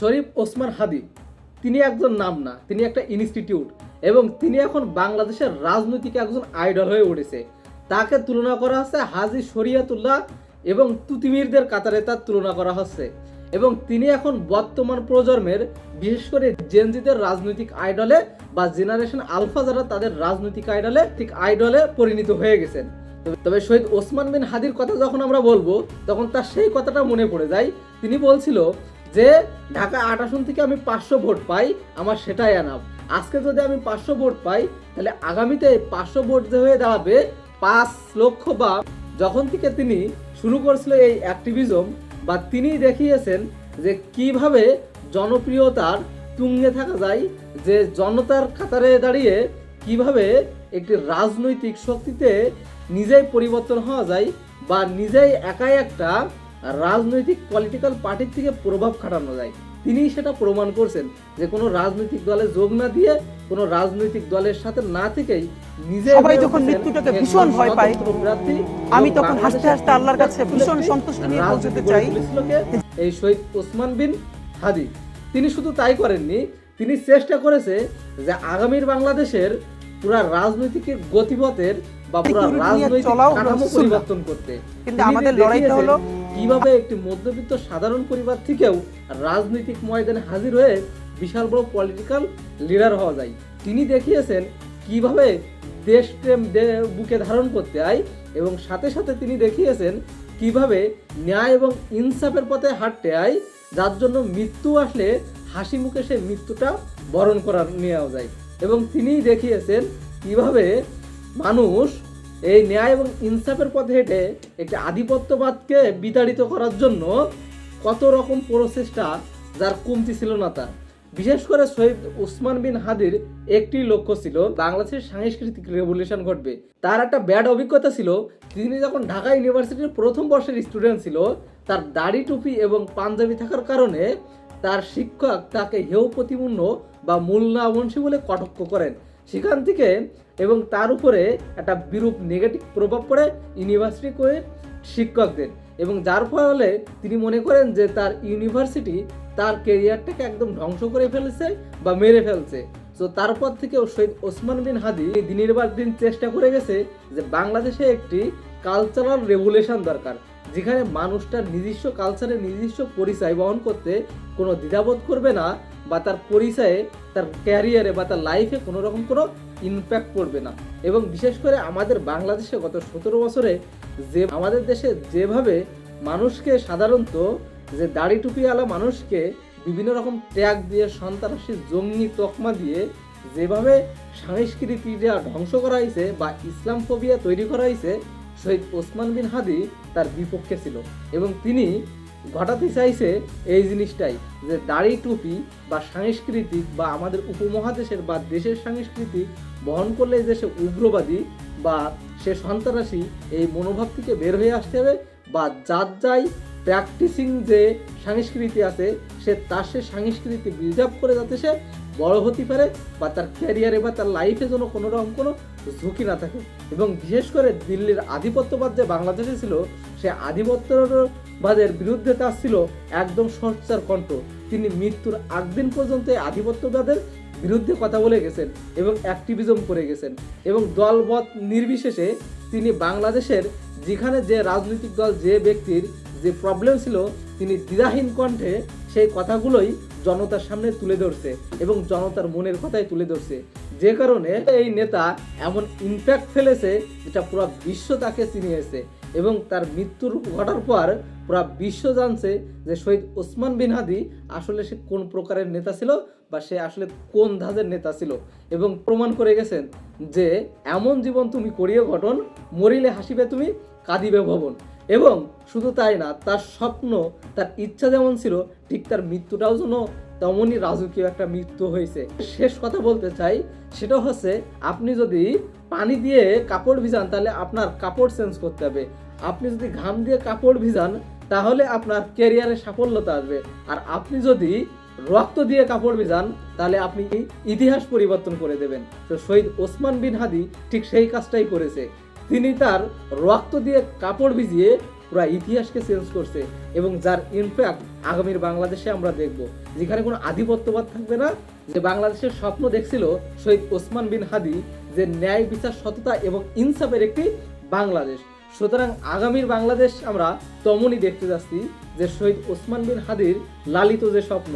শরীফ ওসমান হাদি, তিনি একজন নাম না, তিনি একটা ইনস্টিটিউট এবং তিনি এখন বাংলাদেশের রাজনৈতিক একজন আইডল হয়ে উঠেছে। তাকে তুলনা করা হচ্ছে হাজি শরিয়াতুল্লাহ এবং তুতিমিরদের কাতারে তার তুলনা করা হচ্ছে এবং তিনি এখন বর্তমান প্রজন্মের, বিশেষ করে জেনজিদের রাজনৈতিক আইডলে বা জেনারেশন আলফা যারা তাদের রাজনৈতিক আইডলে ঠিক আইডলে পরিণত হয়ে গেছেন। তবে- তবে শহীদ ওসমান বিন হাদির কথা যখন আমরা বলব, তখন তার সেই কথাটা মনে পড়ে যায়। তিনি বলছিল যে ঢাকা আট আসন থেকে আমি পাঁচশো ভোট পাই, আমার সেটাই আনাব আজকে যদি আমি পাঁচশো ভোট পাই, তাহলে আগামীতে পাঁচশো ভোট যে হয়ে দাঁড়াবে, পাঁচ লক্ষ বা যখন থেকে তিনি শুরু করেছিল এই অ্যাক্টিভিজম বা তিনি দেখিয়েছেন যে কীভাবে জনপ্রিয়তার তুঙ্গে থাকা যায়, যে জনতার কাতারে দাঁড়িয়ে কীভাবে একটি রাজনৈতিক শক্তিতে নিজেই পরিবর্তন হওয়া যায় বা নিজেই একাই একটা রাজনৈতিক পলিটিক্যাল পার্টির থেকে প্রভাব খাটানো যায়। তিনি সেটা প্রমাণ করছেন যে কোনো রাজনৈতিক দলে যোগ না দিয়ে কোনো রাজনৈতিক দলের সাথে না থেকেই নিজে সবাই যখন মৃত্যুটাকে ভীষণ ভয় পায়, আমি তখন হাসতে হাসতে আল্লাহর কাছে ভীষণ সন্তুষ্টি নিয়ে পৌঁছতে চাই। এই শহীদ ওসমান বিন হাদি। তিনি শুধু তাই করেননি তিনি চেষ্টা করেছে যে আগামীর বাংলাদেশের পুরা রাজনৈতিক গতিপথের বা পুরা রাজনৈতিক চলাও কাঠামো পরিবর্তন করতে। কিন্তু আমাদের লড়াইটা হলো কীভাবে একটি মধ্যবিত্ত সাধারণ পরিবার থেকেও রাজনৈতিক ময়দানে হাজির হয়ে বিশাল বড় পলিটিক্যাল লিডার হওয়া যায়? তিনি দেখিয়েছেন কীভাবে দেশপ্রেম বুকে ধারণ করতে হয় এবং সাথে সাথে তিনি দেখিয়েছেন কীভাবে ন্যায় এবং ইনসাফের পথে হাঁটতে হয়, যার জন্য মৃত্যু আসলে হাসি মুখে সেই মৃত্যুটা বরণ করার নেওয়া যায়। এবং তিনিই দেখিয়েছেন কীভাবে মানুষ এই ন্যায় এবং ইনসাফের পথে হেঁটে একটি আধিপত্যবাদকে বিতাড়িত করার জন্য কত রকম প্রচেষ্টা যার কমতি ছিল না তার। বিশেষ করে শহীদ উসমান বিন হাদির একটি লক্ষ্য ছিল, বাংলাদেশের সাংস্কৃতিক রেভলিউশন ঘটবে। তার একটা ব্যাড অভিজ্ঞতা ছিল, তিনি যখন ঢাকা ইউনিভার্সিটির প্রথম বর্ষের স্টুডেন্ট ছিল, তার দাড়ি টুপি এবং পাঞ্জাবি থাকার কারণে তার শিক্ষক তাকে হেয় প্রতিপূর্ণ বা মূল্যাবংশী বলে কটাক্ষ করেন। সেখান থেকে এবং তার উপরে একটা বিরূপ নেগেটিভ প্রভাব পড়ে ইউনিভার্সিটি করে শিক্ষকদের। এবং যার ফলে তিনি মনে করেন যে তার ইউনিভার্সিটি তার কেরিয়ারটাকে একদম ধ্বংস করে ফেলেছে বা মেরে ফেলছে। তো তারপর থেকে শহীদ ওসমান বিন হাদি দিনের বার দিন চেষ্টা করে গেছে যে বাংলাদেশে একটি কালচারাল রেভুলেশন দরকার, যেখানে মানুষটা নিজস্ব কালচারে নিজস্ব পরিচয় বহন করতে কোনো দ্বিধাবোধ করবে না। বা তার পরিচয়ে, তার ক্যারিয়ারে বা তার লাইফে কোনো রকম কোনো ইম্প্যাক্ট পড়বে না। এবং বিশেষ করে আমাদের বাংলাদেশে গত সতেরো বছরে যে, আমাদের দেশে যেভাবে মানুষকে সাধারণত যে, দাড়ি টুপিওয়ালা মানুষকে বিভিন্ন রকম ট্যাগ দিয়ে, সন্ত্রাসী, জঙ্গি তকমা দিয়ে যেভাবে সংস্কৃতিটা ধ্বংস করা হয়েছে বা ইসলাম ফোবিয়া তৈরি করা হয়েছে, শহীদ ওসমান বিন হাদি তার বিপক্ষে ছিল। এবং তিনি ঘটাতে চাইছে এই জিনিসটাই, যে দাড়ি টুপি বা সাংস্কৃতিক বা আমাদের উপমহাদেশের বা দেশের সাংস্কৃতিক বহন করলে যে সে উগ্রবাদী বা সে সন্ত্রাসী এই মনোভাব থেকে বের হয়ে আসতে হবে বা যার যাই প্র্যাকটিসিং যে সংস্কৃতি আছে, সে তার সে সংস্কৃতি বিল্ড আপ করে যাতে সে বড় হতে পারে বা তার ক্যারিয়ারে বা তার লাইফে যেন কোনো রকম কোনো ঝুঁকি না থাকে। এবং বিশেষ করে দিল্লির আধিপত্যবাদ যে বাংলাদেশে ছিল, সে আধিপত্যবাদের বিরুদ্ধে তার ছিল একদম সোচ্চার কণ্ঠ। তিনি মৃত্যুর আগ দিন পর্যন্ত আধিপত্যবাদের বিরুদ্ধে কথা বলে গেছেন এবং অ্যাক্টিভিজম করে গেছেন। এবং দলবত নির্বিশেষে তিনি বাংলাদেশের যেখানে যে রাজনৈতিক দল যে ব্যক্তির যে প্রবলেম ছিল, তিনি দ্বিধাহীন কণ্ঠে সেই কথাগুলোই জনতার সামনে তুলে ধরছে এবং জনতার মনের কথাই তুলে ধরছে। যে কারণে এই নেতা এমন ইম্প্যাক্ট ফেলেছে, যেটা পুরো বিশ্ব তাকে চিনিয়েছে এবং তার মৃত্যুর ঘটার পর পুরো বিশ্ব জানছে যে শহীদ ওসমান বিন হাদি আসলে সে কোন প্রকারের নেতা ছিল বা সে আসলে কোন ধাঁজের নেতা ছিল এবং প্রমাণ করে গেছেন যে এমন জীবন তুমি করিয়ে গঠন মরিলে হাসিবে তুমি, কাঁদিবে ভবন। এবং শুধু তাই না, তার স্বপ্ন, তার ইচ্ছা যেমন ছিল, ঠিক তার মৃত্যুটাও যেন তেমনই রাজকীয় একটা মৃত্যু হয়েছে। শেষ কথা বলতে চাই, সেটা হচ্ছে আপনি যদি পানি দিয়ে কাপড় ভিজান, তাহলে আপনার কাপড় চেঞ্জ করতে হবে। আপনি যদি ঘাম দিয়ে কাপড় ভিজান, তাহলে আপনার কেরিয়ারে সাফল্যতা আসবে। আর আপনি যদি রক্ত দিয়ে কাপড় ভিজান, তাহলে আপনি ইতিহাস পরিবর্তন করে দেবেন। তো শহীদ ওসমান বিন হাদি ঠিক সেই কাজটাই করেছে। তিনি তার রক্ত দিয়ে কাপড় ভিজিয়ে পুরো ইতিহাসকে চেঞ্জ করছে এবং যার ইনফ্যাক্ট আগামীর বাংলাদেশে আমরা দেখব। যেখানে কোনো আধিপত্যবাদ থাকবে না, যে বাংলাদেশের স্বপ্ন দেখছিল শহীদ ওসমান বিন হাদি যে ন্যায়, বিচার, সততা এবং ইনসাফের একটি বাংলাদেশ। সুতরাং আগামীর বাংলাদেশ আমরা তমনই দেখতে যাচ্ছি যে শহীদ ওসমান বিন হাদির লালিত যে স্বপ্ন